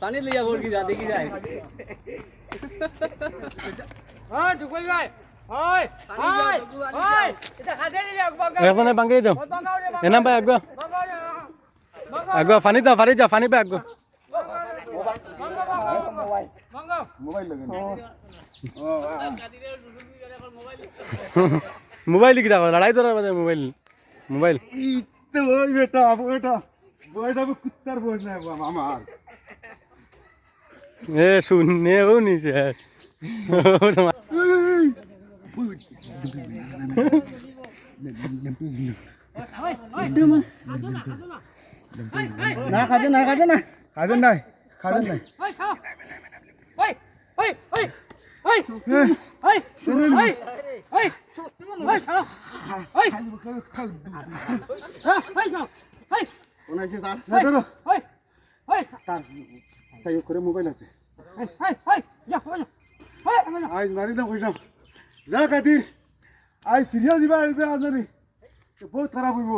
পানি লিয়া বল কি দেখি যায়। হ্যাঁ ঢুকই ভাই। পাই আগুৱা ফানি যাওঁ ফানি যাওঁ ফানি পাই আগুৱা মোবাইল লিখি থাকো লড়াই ধরার বাজে মোবাইল মোবাইল। বেটা বেটা বেটা কুত্তার বোঝ না আমার। এ শূন্যও নিচে না খাদে না খাদে না। খাদে নাই খাদে নাই। ওনাইছে যা হ্যাঁ, ধরো। ওই ওই সাইও করে মোবাইল আছে। আজ মারি দাম কইলাম যা কাতির আজ ফিরিয়া দিবা আসবে আজারি বহুত খারাপ হইব।